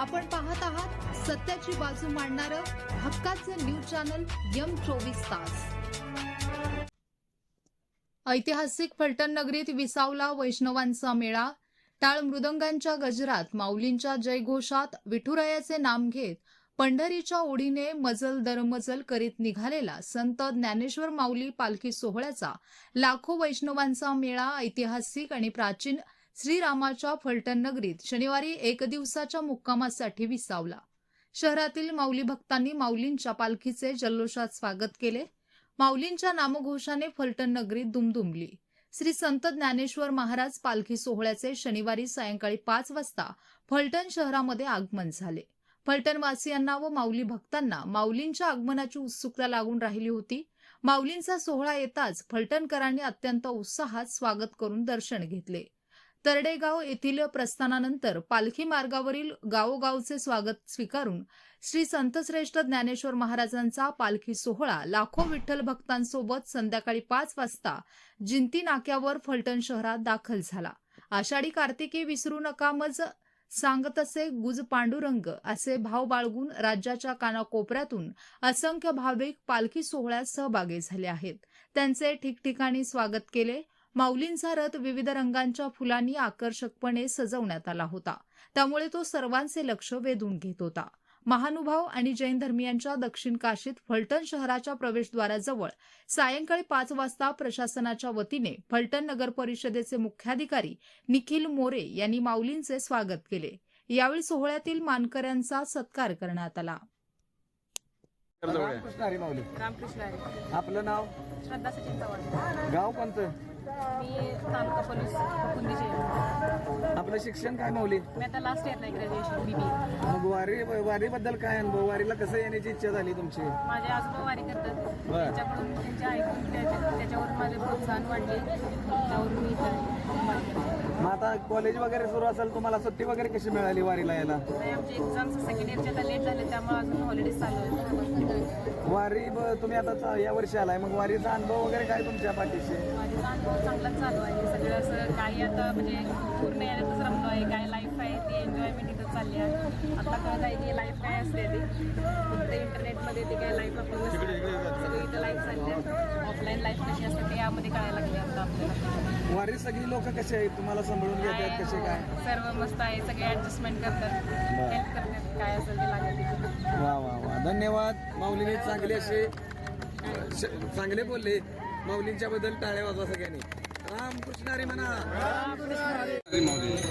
आपण पाहत आहात सत्याची बाजू मांडणारं हक्काचं न्यूज चॅनल यम चोवीस तास. ऐतिहासिक फलटण नगरीत विसावला वैष्णवांचा मेळा. टाळ मृदंगांच्या गजरात माऊलींच्या जयघोषात विठुरायाचे नाम घेत पंढरीच्या ओढीने मजल दरमजल करीत निघालेला संत ज्ञानेश्वर माऊली पालखी सोहळ्याचा लाखो वैष्णवांचा मेळा ऐतिहासिक आणि प्राचीन श्रीरामाच्या फलटण नगरीत शनिवारी एक दिवसाच्या मुक्कामासाठी विसावला. शहरातील माऊली भक्तांनी माऊलींच्या पालखीचे जल्लोषात स्वागत केले. माऊलींच्या नामघोषाने फलटण नगरीत दुमदुमली. श्री संत ज्ञानेश्वर महाराज पालखी सोहळ्याचे शनिवारी सायंकाळी पाच वाजता फलटण शहरामध्ये आगमन झाले. फलटणवासियांना व माऊली भक्तांना माऊलींच्या आगमनाची उत्सुकता लागून राहिली होती. माऊलींचा सोहळा येताच फलटणकरांनी अत्यंत उत्साहात स्वागत करून दर्शन घेतले. तरडेगाव येथील प्रस्थानानंतर पालखी मार्गावरील गावोगावचे स्वागत स्वीकारून श्री संतश्रेष्ठ ज्ञानेश्वर महाराजांचा पालखी सोहळा लाखो विठ्ठल भक्तांसोबत संध्याकाळी पाच वाजता जिंती नाक्यावर फलटण शहरात दाखल झाला. आषाढी कार्तिकी विसरू नका मज सांगतसे गुज पांडुरंग असे भाव बाळगून राज्याच्या कानाकोपऱ्यातून असंख्य भाविक पालखी सोहळ्यात सहभागी झाले आहेत. त्यांचे ठिकठिकाणी स्वागत केले. माऊलींचा रथ विविध रंगांच्या फुलांनी आकर्षकपणे सजवण्यात आला होता. त्यामुळे तो सर्वांचे लक्ष वेधून घेत होता. महानुभाव आणि जैन धर्मियांच्या दक्षिण काशीत फलटण शहराच्या प्रवेशद्वाराजवळ सायंकाळी पाच वाजता प्रशासनाच्या वतीने फलटण नगर परिषदेचे मुख्याधिकारी निखिल मोरे यांनी माऊलींचे स्वागत केले. यावेळी सोहळ्यातील मानकऱ्यांचा सत्कार करण्यात आला. आपलं नाव? श्रद्धा सचिन गाव कोणतं? मी तालुका पोलीस कुंदीचे. आपलं शिक्षण काय माऊली? मी आता लास्ट इयरला आहे ग्रॅज्युएशन बी मग वारी वारीबद्दल काय अनुभव? वारीला कसं येण्याची इच्छा झाली तुमची? माझे आजोबा वारी करतात. त्यांच्याकडून त्यांचे ऐकून त्याच्या- त्याच्यावरून माझे प्रोत्साहन वाढले. त्यावरून मी. मग आता कॉलेज वगैरे सुरू असेल तुम्हाला सुट्टी वगैरे कशी मिळाली वारीला यायला? आमचे सेकंड आता लेट झाले त्यामुळे अजून हॉलिडेज चालू आहेत. वारी ब- तुम्ही आता चा- या वर्षी आलाय मग वारीचा अनुभव वगैरे काय तुमच्या पाठीशी? माझा अनुभव चांगलाच चालू आहे. सगळं असं काही आता म्हणजे पूर्ण याच्यातच रमलो आहे काय एन्जॉयमेंट इथं चालली आहे. आता कळत आहे की लाईफ काय असते ती. फक्त इंटरनेटमध्ये ते काय लाईफ आपण. सगळं इथं लाईफ चालली आहे. ऑफलाईन लाईफ कशी असते ते यामध्ये कळायला लागले आता आपल्याला. वारी सगळी लोक कसे आहेत? तुम्हाला सांभाळून घेतात कसे काय? सर्व मस्त आहे. सगळे ऍडजस्टमेंट करतात. हेल्प करतात. काय असेल ते लागेल वा वा वा. धन्यवाद. माऊलीने चांगले असे चांगले बोलले. माऊलींच्या बद्दल टाळ्या वाजवा सगळ्यांनी. रामकृष्ण हरी म्हणा. माऊली.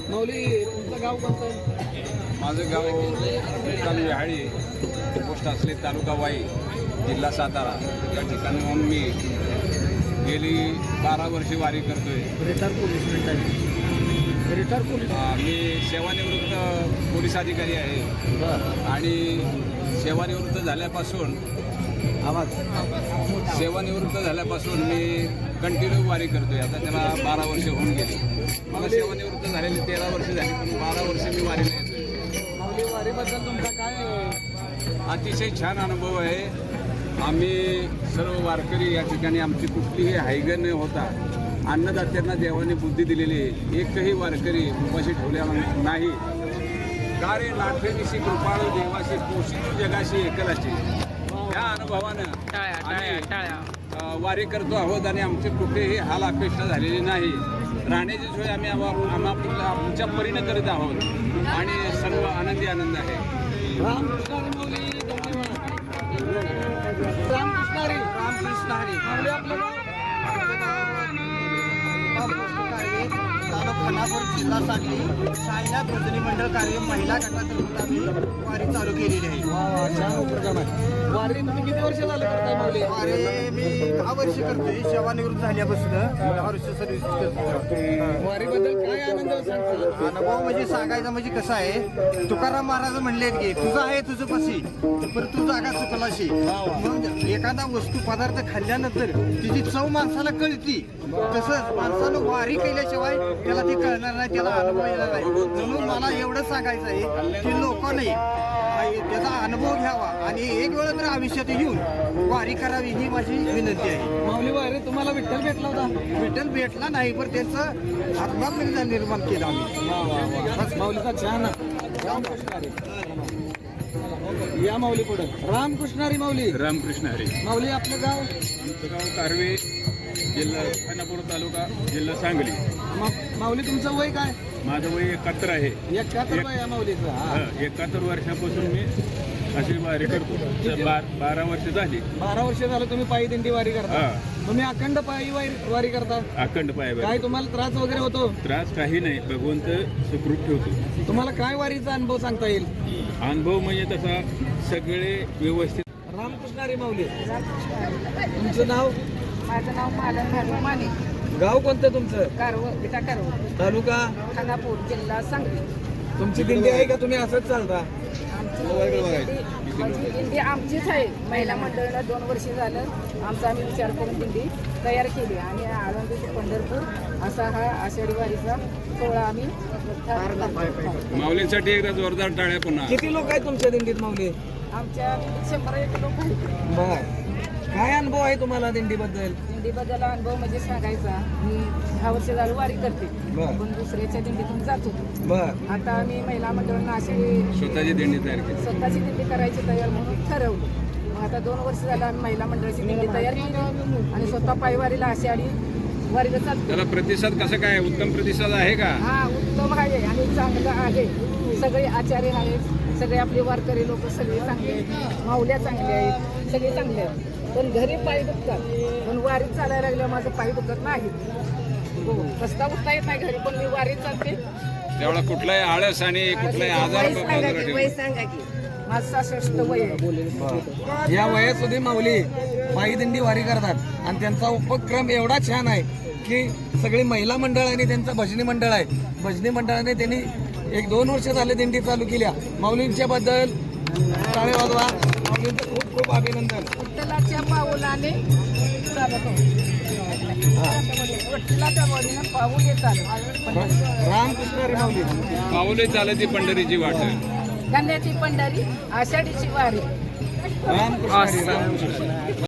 तुमचं गाव कोणतं? माझं गाव तालुका विहाळी. पोस्ट असले तालुका वाई जिल्हा सातारा. या ठिकाणी म्हणून मी गेली बारा वर्षे वारी करतोय. Retire police retire. पोलीस? अं, मी सेवानिवृत्त पोलीस अधिकारी आहे. आणि सेवानिवृत्त झाल्यापासून आवाज. सेवानिवृत्त झाल्यापासून मी कंटिन्यू वारी करतोय. आता त्याला बारा वर्ष होऊन गेली. मला सेवानिवृत्त झालेली तेरा वर्ष झाली पण बारा वर्ष मी वारीला माऊली वारीबद्दल तुमचा काय अतिशय छान अनुभव आहे. आम्ही सर्व वारकरी या ठिकाणी आमची कुठलीही हायगन न होता अन्नदात्यांना देवाने बुद्धी दिलेली आहे. एकही वारकरी उपाशी ठेवल्या नाही. कार्य लाठेनिशी कृपाळू देवाशी पोषित जगाशी एकलाशी. या अनुभवानं वारी करतो आहोत आणि आमचे कुठेही हाल अपेक्षा झालेली नाही. राहण्याची सोय आम्ही आम्हा- आमच्या परीनं करीत आहोत. आणि सर्व आनंदी आनंद आहे. रामकृष्ण हरी तालुका खानापूर जिल्हा सांगली सायना भजनी मंडळ कार्य महिला गटातर्फे आम्ही वारी चालू केलेली आहे. वा वा छान उपक्रम आहे. वारी तुम्ही किती वर्ष झालं करताय माऊली? वारी मी दहा वर्ष करतोय. सेवानिवृत्त झाल्यापासून दहा वर्ष सर्व्हिस करतो वारीबद्दल काय आनंद सांगता? अनुभव म्हणजे सांगायचं म्हणजे कसं आहे तुकाराम महाराज म्हणले की तुझं आहे तुझं पशी पण तू जागा चुकलाशी. म्हणून एखादा वस्तू पदार्थ खाल्ल्यानंतर तिची चव माणसाला कळती. तसंच माणसानं वारी केल्याशिवाय त्याला ते कळणार नाही त्याला अनुभव येणार नाही. म्हणून मला एवढं सांगायचं आहे की लोकांनी त्याचा अनुभव घ्यावा आणि एक वेळ तर आयुष्यात येऊन वारी करावी ही माझी विनंती आहे. माऊली वारी तुम्हाला विठ्ठल भेटला होता. विठ्ठल भेटला नाही पण त्यांचं आत्मात्म निर्माण केलं आम्ही. माऊलीचा छान. या माऊली पुढे. रामकृष्ण हरी माऊली. रामकृष्ण हरी. माऊली आपलं गाव? आमचं गाव कारवे जिल्हा खानापूर तालुका जिल्हा सांगली. मा- माऊली तुमचं वय काय? माझं वय एकाहत्तर आहे. एकाहत्तर वय या माऊलीचं हा. एकाहत्तर वर्षापासून मी अशी वारी करतो. बार बारा वर्ष झाली. बारा वर्ष झालं तुम्ही पायी दिंडी वारी करता. हा. तुम्ही अखंड पायी वारी वारी करता? अखंड काय पाय तुम्हाला त्रास वगैरे होतो? त्रास काही नाही. भगवंत सुखरूप ठेवतो. तुम्हाला काय वारीचा अनुभव सांगता येईल? अनुभव म्हणजे तसा सगळे व्यवस्थित रामकृष्ण हरी माऊली. तुमचं नाव? माझं नाव मालन माने. गाव कोणतं तुमचं? कारव विटा कारव. तालुका? खानापूर जिल्हा सांगली. तुमची दिंडी आहे का? तुम्ही असंच चालता. आमची दिंडी माझी दिंडी आमचीच आहे. महिला मंडळाला दोन वर्ष झालं आमचा आम्ही विचार करून दिंडी तयार केली. आणि आळंदी ते पंढरपूर असा हा आषाढी वारीचा सोहळा आम्ही माऊलींसाठी एकदा जोरदार टाळ्या पुन्हा. किती लोक आहेत तुमच्या दिंडीत माऊली? आमच्या शंभर एक लोक आहेत. बर. काय अनुभव आहे तुम्हाला दिंडीबद्दल? दिंडीबद्दल अनुभव म्हणजे सांगायचा मी दहा वर्ष झालं वारी करते. बरं. पण दुसऱ्याच्या दिंडीतून जात. होतो बर. आता आम्ही महिला मंडळांना अशी स्वतःची दिंडी तयार केली. स्वतःची दिंडी करायची तयार म्हणून ठरवलं. मग आता दोन वर्ष झालं आम्ही महिला मंडळाची दिंडी तयार केली. आणि स्वतः पायवारीला आषाढी वारीला चालतो त्याला प्रतिसाद कसं काय उत्तम प्रतिसाद आहे का? हा उत्तम आहे आणि चांगलं आहे. सगळे आचार्य आहेत. सगळे आपले वारकरी लोक सगळे चांगले आहेत. माऊल्या चांगल्या आहेत. सगळे चांगले आहेत. पण घरी पाय दुखतात. पण वारीत चालायला लागल्या माझं पाय दुखत नाही. हो कसता उठता येत नाही घरी पण मी वारीत चालते. त्यावेळेला कुठलाही आळस आणि कुठलाही आजार माझं वय आहे. या वयात सुद्धा माऊली पायी दिंडी वारी करतात. आणि त्यांचा उपक्रम एवढा छान आहे की सगळी महिला मंडळ आणि त्यांचं भजनी मंडळ आहे. भजनी मंडळाने त्यांनी एक दोन वर्ष झाले दिंडी चालू केल्या. माऊलींच्या बद्दल टाळे वाजवा. माऊलींचं खूप खूप अभिनंदन. पाऊलाने चालत वाडीनं पाऊल येत चालत रामकृष्ण पाऊले चालती पंढरीची वाट. गण्याची पंढरी आषाढीची वारी. रामकृष्ण.